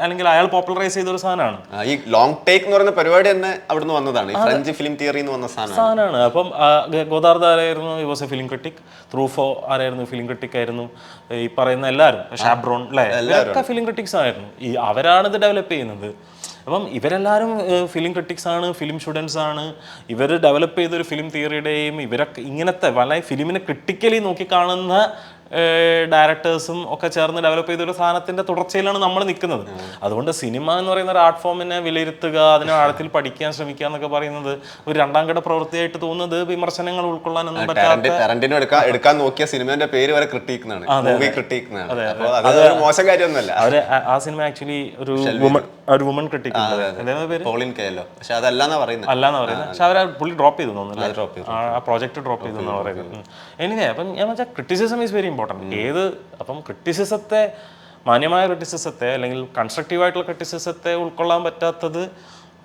അല്ലെങ്കിൽ അയാൾ പോപ്പുലറൈസ് ചെയ്ത ഒരു സാധനമാണ്. ഈ ലോങ് ടേക്ക് എന്ന് പറയുന്ന പരിപാടി തന്നെ അവിടുന്ന് വന്നതാണ്. ഈ ഫ്രഞ്ച് ഫിലിം തിയറി എന്ന് വന്ന സാധനം സാധനമാണ്. അപ്പം ഗോദാർദ ആരായിരുന്നു ഈ was a film critic Truffaut ആരായിരുന്നു ഫിലിം ക്രിട്ടിക് ആയിരുന്നു ഈ പറയുന്ന എല്ലാവരും. ഷാബ്രോൺ അല്ലേ ഫിലിം ക്രിട്ടിക്സ് ആയിരുന്നു. ഈ അവരാണ് ഇത് ഡെവലപ്പ് ചെയ്യുന്നത്. അപ്പം ഇവരെല്ലാവരും ഫിലിം ക്രിട്ടിക്സ് ആണ് ഫിലിം സ്റ്റുഡൻസ് ആണ്. ഇവർ ഡെവലപ്പ് ചെയ്തൊരു ഫിലിം തിയറിയുടെയും ഇവരൊക്കെ ഇങ്ങനത്തെ വളരെ ഫിലിമിനെ ക്രിട്ടിക്കലി നോക്കിക്കാണുന്ന ഡയറക്ടേഴ്സും ഒക്കെ ചേർന്ന് ഡെവലപ്പ് ചെയ്തൊരു സാധനത്തിന്റെ തുടർച്ചയിലാണ് നമ്മൾ നിൽക്കുന്നത് അതുകൊണ്ട് സിനിമ എന്ന് പറയുന്ന ഒരു ആർട്ട് ഫോമിനെ വിലയിരുത്തുക അതിനെ ആഴത്തിൽ പഠിക്കാൻ ശ്രമിക്കുക എന്നൊക്കെ പറയുന്നത് ഒരു രണ്ടാം ഘട്ട പ്രവൃത്തിയായിട്ട് തോന്നുന്നത് വിമർശനങ്ങൾ ഉൾക്കൊള്ളാനൊന്നും പറ്റാത്ത എടുക്കാൻ നോക്കിയ സിനിമേന്റെ പേര് വരെ ക്രിട്ടിക്കുന്നതാണ് മോശം കാര്യമൊന്നുമല്ല. അവർ ആ- സിനിമ ആക്ച്വലി ഒരു ഒരു വുമൺ ക്രിട്ടിക് പോളിൻ കെയലോ പക്ഷെ അതല്ലാന്നാ പറയുന്നത് അല്ലാന്ന് പറയുന്നത് പക്ഷെ അവർ പുള്ളി ഡ്രോപ്പ് ചെയ്തു തോന്നുന്നു. ആ പ്രോജക്റ്റ് ഡ്രോപ്പ് ചെയ്തു എന്നാണ് പറയുന്നത്. എനിവേ അപ്പം ഞാൻ വെച്ചാൽ ക്രിറ്റിസിസം ഈസ് വെരി ഇമ്പോർട്ടന്റ് ഏത് അപ്പം ക്രിറ്റിസിസത്തെ മാന്യമായ ക്രിറ്റിസിസത്തെ അല്ലെങ്കിൽ കൺസ്ട്രക്റ്റീവ് ആയിട്ടുള്ള ക്രിറ്റിസിസത്തെ ഉൾക്കൊള്ളാൻ പറ്റാത്തത്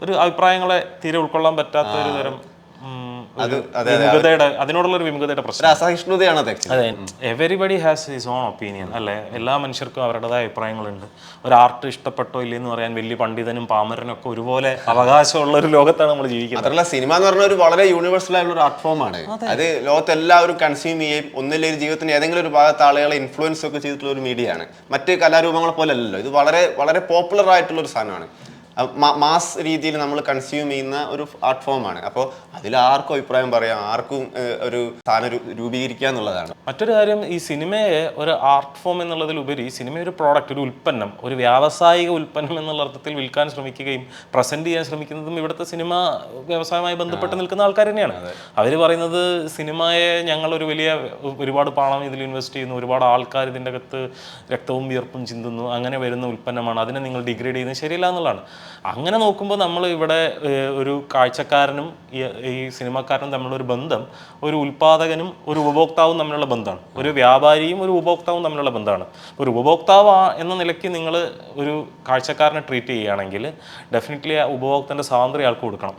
ഒരു അഭിപ്രായങ്ങളെ തീരെ ഉൾക്കൊള്ളാൻ പറ്റാത്ത ഒരു തരം വിമുഖതയുടെ അതിനോടുള്ള ഒരു വിമുഖതയുടെ പ്രശ്നം. അസഹിഷ്ണുതയാണ് അത് everybody has his own opinion അല്ലെ? എല്ലാ മനുഷ്യർക്കും അവരുടേതായ അഭിപ്രായങ്ങളുണ്ട്. ഒരു ആർട്ട് ഇഷ്ടപ്പെട്ടോ ഇല്ലെന്ന് പറയാൻ വലിയ പണ്ഡിതനും പാമരനും ഒക്കെ ഒരുപോലെ അവകാശമുള്ള ഒരു ലോകത്താണ് നമ്മൾ ജീവിക്കുന്നത്. അതല്ല സിനിമ എന്ന് പറഞ്ഞ ഒരു വളരെ യൂണിവേഴ്സൽ ആയിട്ടുള്ള ഒരു ആർട്ട് ഫോം ആണ്. അത്. ലോകത്ത് എല്ലാവരും കൺസ്യൂം ചെയ്യും. ഒരു ജീവിതത്തിന് ഏതെങ്കിലും ഒരു ഭാഗത്ത് ആളുകളെ ഇൻഫ്ലുവൻസ് ഒക്കെ ചെയ്തിട്ടുള്ള ഒരു മീഡിയ ആണ് മറ്റ് കലാരൂപങ്ങളെ പോലെ അല്ലല്ലോ. ഇത് വളരെ വളരെ പോപ്പുലർ ആയിട്ടുള്ള ഒരു സാധനമാണ്. മാസ് രീതിയിൽ നമ്മൾ കൺസ്യൂം ചെയ്യുന്ന ഒരു ആർട്ട് ഫോമാണ് അപ്പോൾ അതിൽ ആർക്കും അഭിപ്രായം പറയാം ആർക്കും ഒരു സ്ഥാനം രൂപീകരിക്കുക എന്നുള്ളതാണ്. മറ്റൊരു കാര്യം ഈ സിനിമയെ ഒരു ആർട്ട് ഫോം എന്നുള്ളതിലുപരി സിനിമ ഒരു പ്രോഡക്റ്റ് ഒരു ഉൽപ്പന്നം ഒരു വ്യാവസായിക ഉൽപ്പന്നം എന്നുള്ള അർത്ഥത്തിൽ വിൽക്കാൻ ശ്രമിക്കുകയും പ്രസന്റ് ചെയ്യാൻ ശ്രമിക്കുന്നതും ഇവിടുത്തെ സിനിമ വ്യവസായവുമായി ബന്ധപ്പെട്ട് നിൽക്കുന്ന ആൾക്കാർ തന്നെയാണ്. അവർ പറയുന്നത് സിനിമയെ ഞങ്ങൾ ഒരു വലിയ ഒരുപാട് പണം ഇതിൽ ഇൻവെസ്റ്റ് ചെയ്യുന്നു ഒരുപാട് ആൾക്കാർ ഇതിന്റെ അകത്ത് രക്തവും വിയർപ്പും ചിന്തുന്നു അങ്ങനെ വരുന്ന ഉൽപ്പന്നമാണ് അതിനെ നിങ്ങൾ ഡിഗ്രേഡ് ചെയ്യുന്നത് ശരിയല്ല എന്നുള്ളതാണ്. അങ്ങനെ നോക്കുമ്പോൾ നമ്മൾ ഇവിടെ ഒരു കാഴ്ചക്കാരനും ഈ സിനിമാക്കാരനും തമ്മിലുള്ള ഒരു ബന്ധം ഒരു ഉൽപാദകനും ഒരു ഉപഭോക്താവും തമ്മിലുള്ള ബന്ധമാണ്. ഒരു വ്യാപാരിയും ഒരു ഉപഭോക്താവും തമ്മിലുള്ള ബന്ധമാണ്. ഒരു ഉപഭോക്താവ് എന്ന നിലയ്ക്ക് നിങ്ങൾ ഒരു കാഴ്ചക്കാരനെ ട്രീറ്റ് ചെയ്യുകയാണെങ്കിൽ ഡെഫിനറ്റ്ലി ആ ഉപഭോക്താവിന്റെ സ്വാതന്ത്ര്യം ആൾക്ക് കൊടുക്കണം.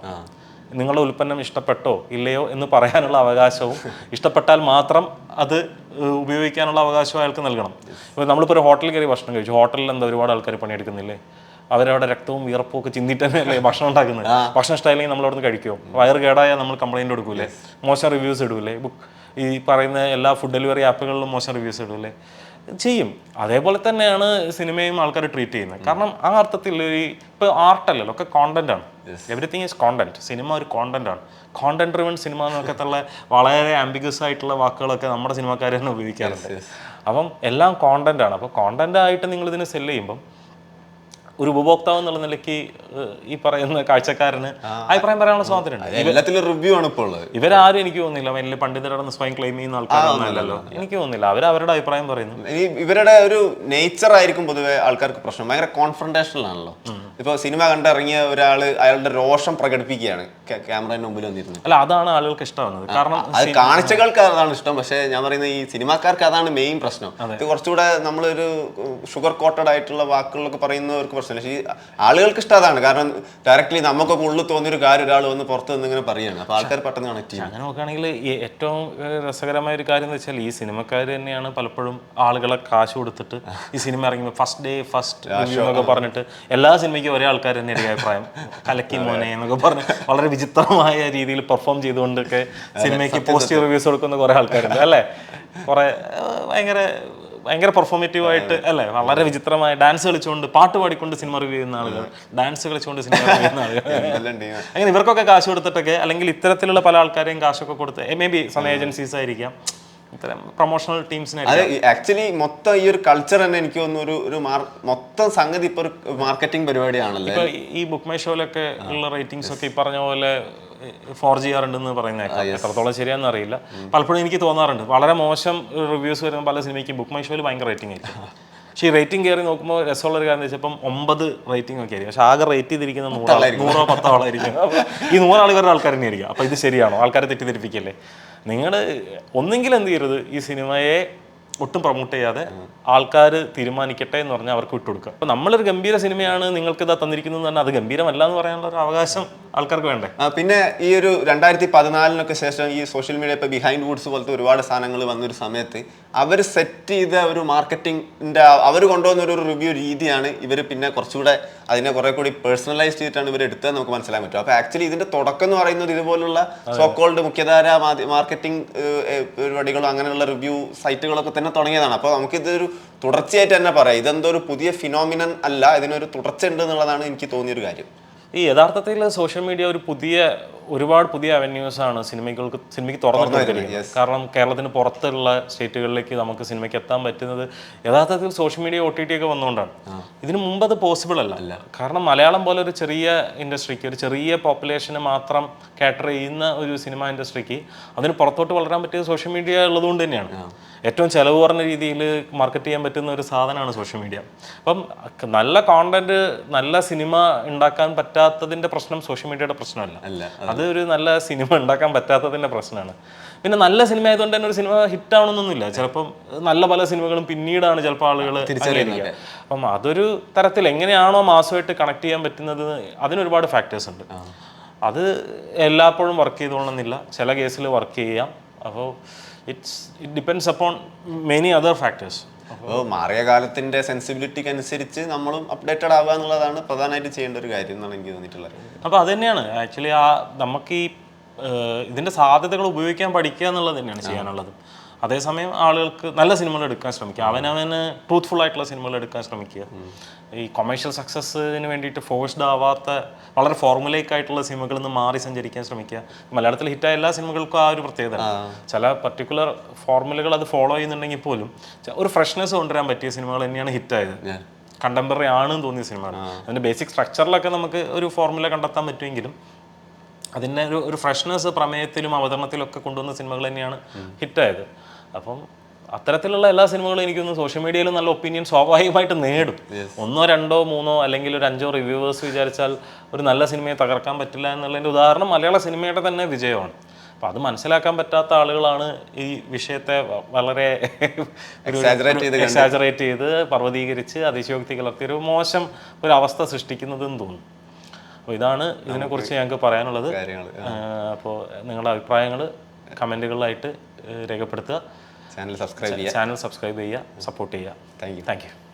നിങ്ങളുടെ ഉൽപ്പന്നം ഇഷ്ടപ്പെട്ടോ ഇല്ലയോ എന്ന് പറയാനുള്ള അവകാശവും ഇഷ്ടപ്പെട്ടാൽ മാത്രം അത് ഉപയോഗിക്കാനുള്ള അവകാശവും അയാൾക്ക് നൽകണം. ഇപ്പോൾ നമ്മളിപ്പോൾ ഒരു ഹോട്ടലിൽ കയറി ഭക്ഷണം കഴിച്ചു. ഹോട്ടലിൽ എന്താ ഒരുപാട് ആൾക്കാർ പണിയെടുക്കുന്നില്ലേ? അവരവിടെ രക്തവും വിയർപ്പും ഒക്കെ ചിന്തിട്ട് തന്നെയല്ലേ ഭക്ഷണം ഉണ്ടാക്കുന്നത്? ഭക്ഷണം ഇഷ്ടമായില്ലെങ്കിൽ നമ്മൾ അവിടുന്ന് കഴിക്കുമോ വയറ് കേടായാൽ നമ്മൾ കംപ്ലൈന്റ് കൊടുക്കൂലേ മോശം റിവ്യൂസ് ഇടൂലേ? ബുക്ക് ഈ പറയുന്ന എല്ലാ ഫുഡ് ഡെലിവറി ആപ്പുകളിലും മോശം റിവ്യൂസ് ഇടൂലേ? ചെയ്യും. അതേപോലെ തന്നെയാണ് സിനിമയും ആൾക്കാർ ട്രീറ്റ് ചെയ്യുന്നത്. കാരണം ആ അർത്ഥത്തിൽ ഈ ഇപ്പോൾ ആർട്ടല്ലല്ലോ ഒക്കെ കോണ്ടന്റ് ആണ്. എവറിത്തിങ് ഈസ് കോണ്ടന്റ് സിനിമ ഒരു കോണ്ടന്റ് ആണ്. കോണ്ടന്റ് ഡ്രിവൺ സിനിമ എന്നൊക്കെത്തുള്ള വളരെ ആംബിഗസ് ആയിട്ടുള്ള വാക്കുകളൊക്കെ നമ്മുടെ സിനിമക്കാരെ തന്നെ ഉപയോഗിക്കാറുണ്ട്. അപ്പം എല്ലാം കോണ്ടന്റ് ആണ്. അപ്പോൾ കോണ്ടന്റ് ആയിട്ട് നിങ്ങൾ ഇതിനെ സെല്ല് ചെയ്യുമ്പം ഒരു ഉപഭോക്താവ് എന്നുള്ള നിലയ്ക്ക് ഈ പറയുന്ന കാഴ്ചക്കാരന് അഭിപ്രായം പറയാനുള്ള സ്വാതന്ത്ര്യമുണ്ട്. റിവ്യൂ ആണ് ഇപ്പോൾ ഇവരാരും എനിക്ക് തോന്നുന്നില്ല. വലിയ പണ്ഡിതരുടെ സ്വയം ക്ലെയിം ചെയ്യുന്ന ആൾക്കാരൊന്നുമല്ലല്ലോ എനിക്ക് തോന്നുന്നില്ല. അവർ അവരുടെ അഭിപ്രായം പറയുന്നു. ഇവരുടെ ഒരു നേച്ചർ ആയിരിക്കും പൊതുവെ ആൾക്കാർക്ക് പ്രശ്നം. ഭയങ്കര കോൺഫ്രണ്ടേഷണൽ ആണല്ലോ ഇപ്പൊ സിനിമ കണ്ടിറങ്ങിയ ഒരാൾ അയാളുടെ രോഷം പ്രകടിപ്പിക്കുകയാണ്. ക്യാമറയുടെ മുമ്പിൽ വന്നിരുന്നത്. അല്ല അതാണ് ആളുകൾക്ക് ഇഷ്ടമാണ് കാരണം അത് കാണിച്ചകൾക്ക് അതാണ് ഇഷ്ടം. പക്ഷേ ഞാൻ പറയുന്നത് ഈ സിനിമാക്കാർക്ക് അതാണ് മെയിൻ പ്രശ്നം. ഇത് കുറച്ചുകൂടെ നമ്മളൊരു ഷുഗർ കോട്ടഡ് ആയിട്ടുള്ള വാക്കുകളൊക്കെ പറയുന്നവർക്ക് പ്രശ്നമില്ല. പക്ഷേ ഈ ആളുകൾക്ക് ഇഷ്ടം അതാണ്. കാരണം ഡയറക്റ്റ്ലി നമുക്കൊക്കെ ഉള്ളിൽ തോന്നിയൊരു കാര്യം ഒരാൾ വന്ന് പുറത്ത് നിന്ന് ഇങ്ങനെ പറയുകയാണ്. അപ്പൊ ആൾക്കാർ പെട്ടെന്ന് കണക്ട് ചെയ്യും. അങ്ങനെ നോക്കുകയാണെങ്കിൽ ഏറ്റവും രസകരമായ ഒരു കാര്യം എന്ന് വെച്ചാൽ ഈ സിനിമക്കാർ തന്നെയാണ് പലപ്പോഴും ആളുകളെ കാശ് കൊടുത്തിട്ട് ഈ സിനിമ ഇറങ്ങുമ്പോൾ ഫസ്റ്റ് ഡേ ഫസ്റ്റ് എന്നൊക്കെ പറഞ്ഞിട്ട് എല്ലാ സിനിമയ്ക്കും ഒരേ ആൾക്കാർ തന്നെ എനിക്ക് അഭിപ്രായം. കലക്കി മോനെ എന്നൊക്കെ പറഞ്ഞ് വളരെ വിചിത്രമായ രീതിയിൽ പെർഫോം ചെയ്തുകൊണ്ടൊക്കെ സിനിമയ്ക്ക് പോസിറ്റീവ് റിവ്യൂസ് കൊടുക്കുന്ന കുറേ ആൾക്കാരുണ്ട് അല്ലേ? കുറേ ഭയങ്കര ഭയങ്കര പെർഫോമേറ്റീവ് ആയിട്ട് അല്ലേ? വളരെ വിചിത്രമായ ഡാൻസ് കളിച്ചുകൊണ്ട് പാട്ട് പാടിക്കൊണ്ട് സിനിമ റിവ്യൂ ചെയ്യുന്ന ആളുകൾ ഡാൻസ് കളിച്ചുകൊണ്ട് സിനിമ റിവ്യൂ ചെയ്യുന്ന ആളുകൾ. <laughs> അങ്ങനെ ഇവർക്കൊക്കെ കാശ് കൊടുത്തിട്ടൊക്കെ അല്ലെങ്കിൽ ഇത്തരത്തിലുള്ള പല ആൾക്കാരെയും കാശൊക്കെ കൊടുത്ത് മേ ബി സമയ ഏജൻസീസ് ആയിരിക്കാം. ഇത്തരം പ്രൊമോഷണൽ ടീംസിനെ അത് ആക്ച്വലി മൊത്തം ഈ ഒരു കൾച്ചർ തന്നെ എനിക്ക് തോന്നുന്നു ഒരു ഒരു മൊത്തം സംഗതി ഇപ്പൊ ഒരു മാർക്കറ്റിംഗ് പരിപാടിയാണല്ലോ? ഇപ്പൊ ഈ ബുക്ക് മൈ ഷോയിലൊക്കെ ഉള്ള റേറ്റിംഗ്സ് ഒക്കെ ഈ പറഞ്ഞ പോലെ ഫോർ ജി ആറുണ്ടെന്ന് പറയുന്നേക്കാം. എത്രത്തോളം ശരിയാണെന്ന് അറിയില്ല. പലപ്പോഴും എനിക്ക് തോന്നാറുണ്ട്. വളരെ മോശം റിവ്യൂസ് വരുന്ന പല സിനിമയ്ക്കും ബുക്ക് മൈ ഷോയിൽ ഭയങ്കര റേറ്റിംഗ് ആയിരിക്കും. പക്ഷേ ഈ റേറ്റിംഗ് കയറി നോക്കുമ്പോൾ രസമുള്ള ഒരു കാര്യം വെച്ചപ്പം ഒമ്പത് റേറ്റിംഗ് ഒക്കെ ആയിരിക്കും. പക്ഷേ ആകെ റേറ്റ് ചെയ്തിരിക്കുന്ന നൂറാളായിരിക്കും നൂറോ പത്തോ ആളായിരിക്കും. അപ്പൊ ഈ നൂറാൾ ഇവരുടെ ആൾക്കാർ തന്നെയായിരിക്കും. അപ്പോൾ ഇത് ശരിയാണോ? ആൾക്കാരെ തെറ്റിദ്ധരിപ്പിക്കല്ലേ? നിങ്ങൾ ഒന്നെങ്കിൽ എന്ത് ചെയ്യരുത് ഈ സിനിമയെ ഒട്ടും പ്രൊമോട്ട് ചെയ്യാതെ ആൾക്കാർ തീരുമാനിക്കട്ടെ എന്ന് പറഞ്ഞാൽ അവർക്ക് വിട്ടുകൊടുക്കുക അപ്പോൾ നമ്മളൊരു ഗംഭീര സിനിമയാണ് നിങ്ങൾക്ക് ഇതാ തന്നിരിക്കുന്നത് എന്ന് പറഞ്ഞാൽ അത് ഗംഭീരമല്ല എന്ന് പറയാനുള്ള ഒരു അവകാശം ആൾക്കാർക്ക് വേണ്ടേ? പിന്നെ ഈ ഒരു രണ്ടായിരത്തി പതിനാലിനൊക്കെ ശേഷം ഈ സോഷ്യൽ മീഡിയ ഇപ്പോൾ ബിഹൈൻഡ് വുഡ്സ് പോലത്തെ ഒരുപാട് സാധനങ്ങൾ വന്നൊരു സമയത്ത് അവർ സെറ്റ് ചെയ്ത ഒരു മാർക്കറ്റിംഗിന്റെ അവർ കൊണ്ടുവന്ന ഒരു റിവ്യൂ രീതിയാണ് ഇവർ പിന്നെ കുറച്ചുകൂടെ അതിനെ കുറെ കൂടി പേഴ്സണലൈസ് ചെയ്തിട്ടാണ് ഇവർ എടുത്തത് നമുക്ക് മനസ്സിലാൻ പറ്റും. അപ്പോൾ ആക്ച്വലി ഇതിന്റെ തുടക്കം എന്ന് പറയുന്നത് ഇതുപോലുള്ള സോക്കോൾഡ് മുഖ്യധാര മാർക്കറ്റിംഗ് പരിപാടികളും അങ്ങനെയുള്ള റിവ്യൂ സൈറ്റുകളൊക്കെ തന്നെ തുടങ്ങിയതാണ്. അപ്പോൾ നമുക്കിതൊരു തുടർച്ചയായിട്ട് തന്നെ പറയാം. ഇതെന്തോ ഒരു പുതിയ ഫിനോമിനൻ അല്ല ഇതിനൊരു തുടർച്ച ഉണ്ട് എന്നുള്ളതാണ് എനിക്ക് തോന്നിയൊരു കാര്യം. ഈ യഥാർത്ഥത്തിൽ സോഷ്യൽ മീഡിയ ഒരു പുതിയ ഒരുപാട് പുതിയ അവന്യൂസ് ആണ് സിനിമകൾക്ക് സിനിമയ്ക്ക് തുറന്നു കൊടുത്തിരിക്കുന്നത്. കാരണം കേരളത്തിന് പുറത്തുള്ള സ്റ്റേറ്റുകളിലേക്ക് നമുക്ക് സിനിമയ്ക്ക് എത്താൻ പറ്റുന്നത് യഥാർത്ഥത്തിൽ social media O T T ഒക്കെ വന്നുകൊണ്ടാണ്. ഇതിനു മുമ്പ് അത് പോസിബിൾ അല്ല. കാരണം മലയാളം പോലെ ഒരു ചെറിയ ഇൻഡസ്ട്രിക്ക് ഒരു ചെറിയ പോപ്പുലേഷനെ മാത്രം കാറ്റർ ചെയ്യുന്ന ഒരു സിനിമ ഇൻഡസ്ട്രിക്ക് അതിന് പുറത്തോട്ട് വളരാൻ പറ്റിയത് സോഷ്യൽ മീഡിയ ഉള്ളതുകൊണ്ട് തന്നെയാണ്. ഏറ്റവും ചിലവ് കുറഞ്ഞ രീതിയിൽ മാർക്കറ്റ് ചെയ്യാൻ പറ്റുന്ന ഒരു സാധനമാണ് സോഷ്യൽ മീഡിയ അപ്പം നല്ല കോണ്ടന്റ് നല്ല സിനിമ ഉണ്ടാക്കാൻ പറ്റാത്തതിന്റെ പ്രശ്നം സോഷ്യൽ മീഡിയയുടെ പ്രശ്നമല്ല. അല്ല അത് ഒരു നല്ല സിനിമ ഉണ്ടാക്കാൻ പറ്റാത്തതിന്റെ പ്രശ്നമാണ്. പിന്നെ നല്ല സിനിമ ആയതുകൊണ്ട് തന്നെ ഒരു സിനിമ ഹിറ്റ് ആവണമെന്നൊന്നുമില്ല ചിലപ്പം നല്ല പല സിനിമകളും പിന്നീടാണ് ചിലപ്പോൾ ആളുകൾ തിരിച്ചറിയുന്നത് അപ്പം അതൊരു തരത്തിൽ എങ്ങനെയാണോ മാസമായിട്ട് കണക്ട് ചെയ്യാൻ പറ്റുന്നത് അതിനൊരുപാട് ഫാക്ടേഴ്സ് ഉണ്ട്. അത് എല്ലായ്പ്പോഴും വർക്ക് ചെയ്തോളണമെന്നില്ല. ചില കേസിൽ വർക്ക് ചെയ്യാം. അപ്പോൾ it's it depends upon many other factors അപ്പോൾ മാറിയ കാലത്തിന്റെ സെൻസിബിലിറ്റിക്ക് അനുസരിച്ച് നമ്മളും അപ്ഡേറ്റഡ് ആവുക എന്നുള്ളതാണ് പ്രധാനമായിട്ട് ചെയ്യേണ്ട ഒരു കാര്യം എന്നാണ് എനിക്ക് തോന്നിയിട്ടുള്ളത്. അപ്പോൾ അത് തന്നെയാണ്. ആക്ച്വലി ആ നമുക്ക് ഈ ഇതിന്റെ സാധ്യതകൾ ഉപയോഗിക്കാൻ പഠിക്കുക എന്നുള്ളത് തന്നെയാണ് ചെയ്യാനുള്ളത്. അതേസമയം ആളുകൾക്ക് നല്ല സിനിമകൾ എടുക്കാൻ ശ്രമിക്കുക. അവനവന് ട്രൂത്ത്ഫുൾ ആയിട്ടുള്ള സിനിമകൾ എടുക്കാൻ ശ്രമിക്കുക. ഈ കൊമേഴ്ഷ്യൽ സക്സസ്സിന് വേണ്ടിയിട്ട് ഫോഴ്സ്ഡ് ആവാത്ത വളരെ ഫോർമുലൈക്ക് ആയിട്ടുള്ള സിനിമകളിൽ നിന്ന് മാറി സഞ്ചരിക്കാൻ ശ്രമിക്കുക. മലയാളത്തിൽ ഹിറ്റായ എല്ലാ സിനിമകൾക്കും ആ ഒരു പ്രത്യേകത ചില പർട്ടിക്കുലർ ഫോർമുലകൾ അത് ഫോളോ ചെയ്യുന്നുണ്ടെങ്കിൽ പോലും ഒരു ഫ്രഷ്നെസ് കൊണ്ടുവരാൻ പറ്റിയ സിനിമകൾ തന്നെയാണ് ഹിറ്റായത് കണ്ടംപററി ആണെന്ന് തോന്നിയ സിനിമയാണ് അതിന്റെ ബേസിക് സ്ട്രക്ചറിലൊക്കെ നമുക്ക് ഒരു ഫോർമുല കണ്ടെത്താൻ പറ്റുമെങ്കിലും അതിന്റെ ഒരു ഒരു ഫ്രഷ്നെസ് പ്രമേയത്തിലും അവതരണത്തിലും ഒക്കെ കൊണ്ടുവന്ന സിനിമകൾ തന്നെയാണ് ഹിറ്റായത് അപ്പം അത്തരത്തിലുള്ള എല്ലാ സിനിമകളും എനിക്കൊന്ന് സോഷ്യൽ മീഡിയയിൽ നല്ല ഒപ്പീനിയൻ സ്വാഭാവികമായിട്ട് നേടും. ഒന്നോ രണ്ടോ മൂന്നോ അല്ലെങ്കിൽ ഒരു അഞ്ചോ റിവ്യൂവേഴ്സ് വിചാരിച്ചാൽ ഒരു നല്ല സിനിമയെ തകർക്കാൻ പറ്റില്ല എന്നുള്ളതിന്റെ ഉദാഹരണം മലയാള സിനിമയുടെ തന്നെ വിജയമാണ്. അപ്പം അത് മനസ്സിലാക്കാൻ പറ്റാത്ത ആളുകളാണ് ഈ വിഷയത്തെ വളരെ എക്സാജറേറ്റ് ചെയ്ത് പർവതീകരിച്ച് അതിശയോക്തി കലർത്തി ഒരു മോശം ഒരു അവസ്ഥ സൃഷ്ടിക്കുന്നതെന്ന് തോന്നുന്നു അപ്പോൾ ഇതാണ് ഇതിനെക്കുറിച്ച് ഞങ്ങൾക്ക് പറയാനുള്ളത്. അപ്പോൾ നിങ്ങളുടെ അഭിപ്രായങ്ങൾ കമന്റുകളിലായിട്ട് രേഖപ്പെടുത്തുക. ചാനൽ സബ്സ്ക്രൈബ് ചെയ്യുക. ചാനൽ സബ്സ്ക്രൈബ് ചെയ്യുക സപ്പോർട്ട് ചെയ്യുക. Thank you. Thank you.